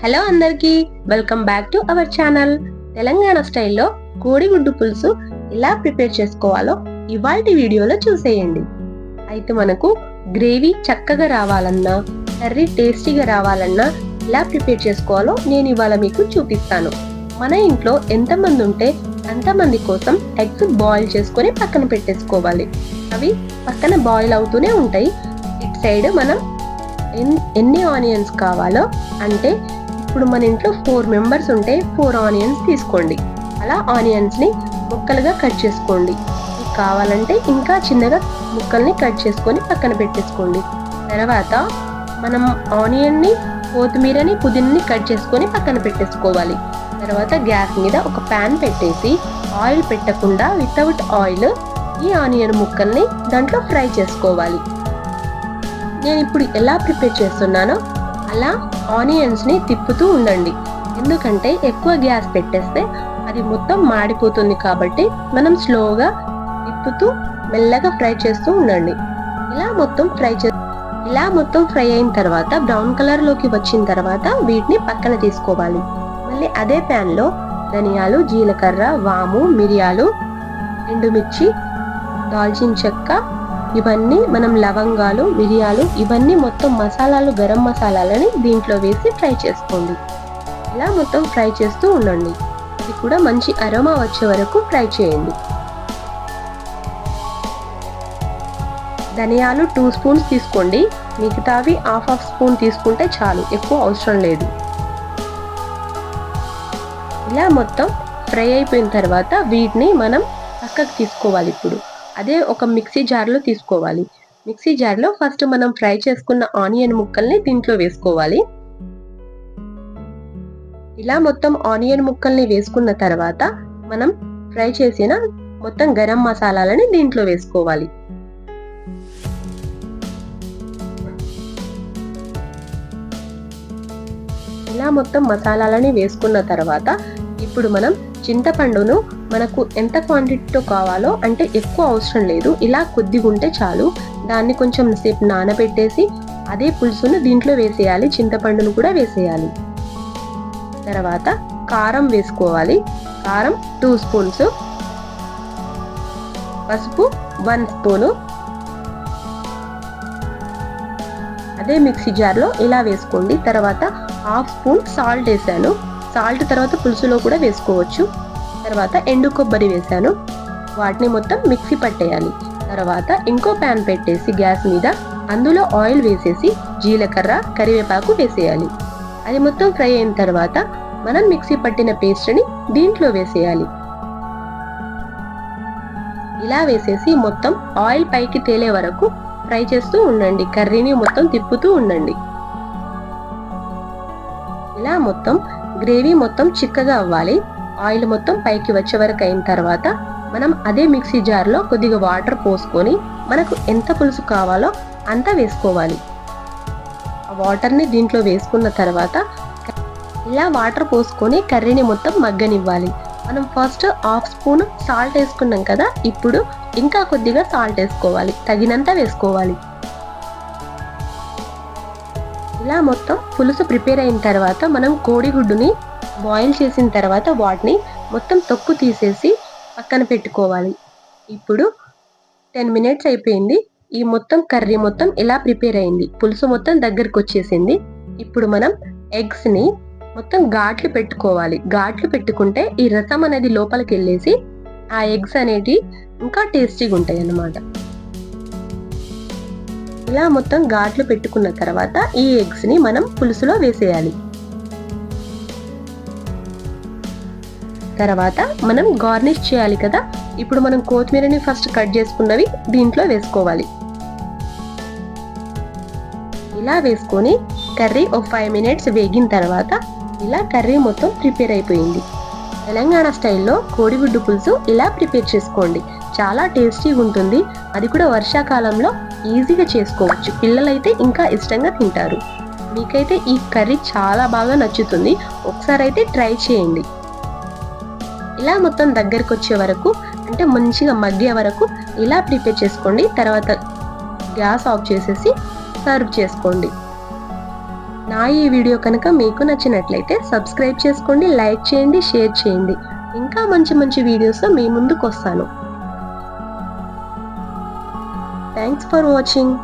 Hello అందరికీ welcome back to our channel. Telangana స్టైల్లో కోడిగుడ్డు పులుసు ఎలా ప్రిపేర్ చేసుకోవాలో ఇవాల్టి వీడియోలో చూసేయండి. అయితే మనకు గ్రేవీ చక్కగా రావాలన్నా కర్రీ టేస్టీగా రావాలన్నా ఎలా ప్రిపేర్ చేసుకోవాలో నేను ఇవాళ మీకు చూపిస్తాను. మన ఇంట్లో ఎంతమంది ఉంటే అంతమంది కోసం ఎగ్స్ బాయిల్ చేసుకొని పక్కన పెట్టేసుకోవాలి. అవి పక్కన బాయిల్ అవుతూనే ఉంటాయి. ఇటు సైడ్ మనం ఎన్ని ఆనియన్స్ కావాలో అంటే ఇప్పుడు మన ఇంట్లో ఫోర్ మెంబర్స్ ఉంటే ఫోర్ ఆనియన్స్ తీసుకోండి. అలా ఆనియన్స్ని ముక్కలుగా కట్ చేసుకోండి. మీకు కావాలంటే ఇంకా చిన్నగా ముక్కల్ని కట్ చేసుకొని పక్కన పెట్టేసుకోండి. తర్వాత మనం ఆనియన్ని కొత్తిమీరని పుదీనని కట్ చేసుకొని పక్కన పెట్టేసుకోవాలి. తర్వాత గ్యాస్ మీద ఒక ప్యాన్ పెట్టేసి ఆయిల్ పెట్టకుండా వితౌట్ ఆయిల్ ఈ ఆనియన్ ముక్కల్ని దాంట్లో ఫ్రై చేసుకోవాలి. నేను ఇప్పుడు ఎలా ప్రిపేర్ చేస్తున్నానో అలా ఆనియన్స్ని తిప్పుతూ ఉండండి. ఎందుకంటే ఎక్కువ గ్యాస్ పెట్టేస్తే అది మొత్తం మాడిపోతుంది కాబట్టి మనం స్లోగా తిప్పుతూ మెల్లగా ఫ్రై చేస్తూ ఉండండి. ఇలా మొత్తం ఫ్రై చే ఇలా మొత్తం ఫ్రై అయిన తర్వాత బ్రౌన్ కలర్లోకి వచ్చిన తర్వాత వీటిని పక్కన తీసుకోవాలి. మళ్ళీ అదే ప్యాన్లో ధనియాలు జీలకర్ర వాము మిరియాలు ఎండుమిర్చి దాల్చిన చెక్క ఇవన్నీ మనం లవంగాలు మిరియాలు ఇవన్నీ మొత్తం మసాలాలు గరం మసాలాలని దీంట్లో వేసి ఫ్రై చేసుకోండి. ఇలా మొత్తం ఫ్రై చేస్తూ ఉండండి. ఇది కూడా మంచి అరోమా వచ్చే వరకు ఫ్రై చేయండి. ధనియాలు టూ స్పూన్స్ తీసుకోండి. మిగతావి హాఫ్ హాఫ్ స్పూన్ తీసుకుంటే చాలు ఎక్కువ అవసరం లేదు. ఇలా మొత్తం ఫ్రై అయిపోయిన తర్వాత వీటిని మనం పక్కకు తీసుకోవాలి ఇప్పుడు. అదే ఒక మిక్సీ జార్లో తీసుకోవాలి. మిక్సీ జార్లో ఫస్ట్ మనం ఫ్రై చేసుకున్న ఆనియన్ ముక్కల్ని దీంట్లో వేసుకోవాలి. ఇలా మొత్తం ఆనియన్ ముక్కల్ని వేసుకున్న తర్వాత మనం ఫ్రై చేసిన మొత్తం గరం మసాలాలని దీంట్లో వేసుకోవాలి. ఇలా మొత్తం మసాలాలని వేసుకున్న తర్వాత ఇప్పుడు మనం చింతపండును మనకు ఎంత క్వాంటిటీతో కావాలో అంటే ఎక్కువ అవసరం లేదు. ఇలా కొద్దిగా ఉంటే చాలు. దాన్ని కొంచెం సేపు నానబెట్టేసి అదే పులుసును దీంట్లో వేసేయాలి. చింతపండును కూడా వేసేయాలి. తర్వాత కారం వేసుకోవాలి. కారం టూ స్పూన్స్ పసుపు వన్ స్పూను అదే మిక్సీ జార్లో ఇలా వేసుకోండి. తర్వాత హాఫ్ స్పూన్ సాల్ట్ వేసాను. సాల్ట్ తర్వాత పులుసులో కూడా వేసుకోవచ్చు. తర్వాత ఎండు కొబ్బరి వేసాను వాటిని మొత్తం మిక్సీ పట్టేయాలి. తర్వాత ఇంకో ప్యాన్ పెట్టేసి గ్యాస్ మీద అందులో ఆయిల్ వేసేసి జీలకర్ర కరివేపాకు వేసేయాలి. అది మొత్తం ఫ్రై అయిన తర్వాత మనం మిక్సీ పట్టిన పేస్ట్ని దీంట్లో వేసేయాలి. ఇలా వేసేసి మొత్తం ఆయిల్ పైకి తేలే వరకు ఫ్రై చేస్తూ ఉండండి. కర్రీని మొత్తం తిప్పుతూ ఉండండి. ఇలా మొత్తం గ్రేవీ మొత్తం చిక్కగా అవ్వాలి. ఆయిల్ మొత్తం పైకి వచ్చే వరకు అయిన తర్వాత మనం అదే మిక్సీ జార్లో కొద్దిగా వాటర్ పోసుకొని మనకు ఎంత పులుసు కావాలో అంత వేసుకోవాలి. ఆ వాటర్ని దీంట్లో వేసుకున్న తర్వాత ఇలా వాటర్ పోసుకొని కర్రీని మొత్తం మగ్గనివ్వాలి. మనం ఫస్ట్ హాఫ్ స్పూన్ సాల్ట్ వేసుకున్నాం కదా ఇప్పుడు ఇంకా కొద్దిగా సాల్ట్ వేసుకోవాలి. తగినంత వేసుకోవాలి. ఇలా మొత్తం పులుసు ప్రిపేర్ అయిన తర్వాత మనం కోడిగుడ్డుని బాయిల్ చేసిన తర్వాత వాటిని మొత్తం తొక్కు తీసేసి పక్కన పెట్టుకోవాలి. ఇప్పుడు టెన్ మినిట్స్ అయిపోయింది. ఈ మొత్తం కర్రీ మొత్తం ఇలా ప్రిపేర్ అయింది? పులుసు మొత్తం దగ్గరికి వచ్చేసింది. ఇప్పుడు మనం ఎగ్స్ని మొత్తం ఘాట్లు పెట్టుకోవాలి. ఘాట్లు పెట్టుకుంటే ఈ రసం అనేది లోపలికి వెళ్ళేసి ఆ ఎగ్స్ అనేటివి ఇంకా టేస్టీగా ఉంటాయి అన్నమాట. ఇలా మొత్తం ఘాట్లు పెట్టుకున్న తర్వాత ఈ ఎగ్స్ని మనం పులుసులో వేసేయాలి. తర్వాత మనం గార్నిష్ చేయాలి కదా. ఇప్పుడు మనం కొత్తిమీరని ఫస్ట్ కట్ చేసుకున్నవి దీంట్లో వేసుకోవాలి. ఇలా వేసుకొని కర్రీ ఒక ఫైవ్ మినిట్స్ వేగిన తర్వాత ఇలా కర్రీ మొత్తం ప్రిపేర్ అయిపోయింది. తెలంగాణ స్టైల్లో కోడిగుడ్డు పులుసు ఇలా ప్రిపేర్ చేసుకోండి. చాలా టేస్టీగా ఉంటుంది. అది కూడా వర్షాకాలంలో ఈజీగా చేసుకోవచ్చు. పిల్లలైతే ఇంకా ఇష్టంగా తింటారు. మీకైతే ఈ కర్రీ చాలా బాగా నచ్చుతుంది. ఒకసారి అయితే ట్రై చేయండి. ఇలా మొత్తం దగ్గరకు వచ్చే వరకు అంటే మంచిగా మగ్గే వరకు ఇలా ప్రిపేర్ చేసుకోండి. తర్వాత గ్యాస్ ఆఫ్ చేసేసి సర్వ్ చేసుకోండి. నా ఈ వీడియో కనుక మీకు నచ్చినట్లయితే సబ్స్క్రైబ్ చేసుకోండి లైక్ చేయండి షేర్ చేయండి. ఇంకా మంచి మంచి వీడియోస్ మీ ముందుకు వస్తాను థ్యాంక్స్ ఫర్ వాచింగ్.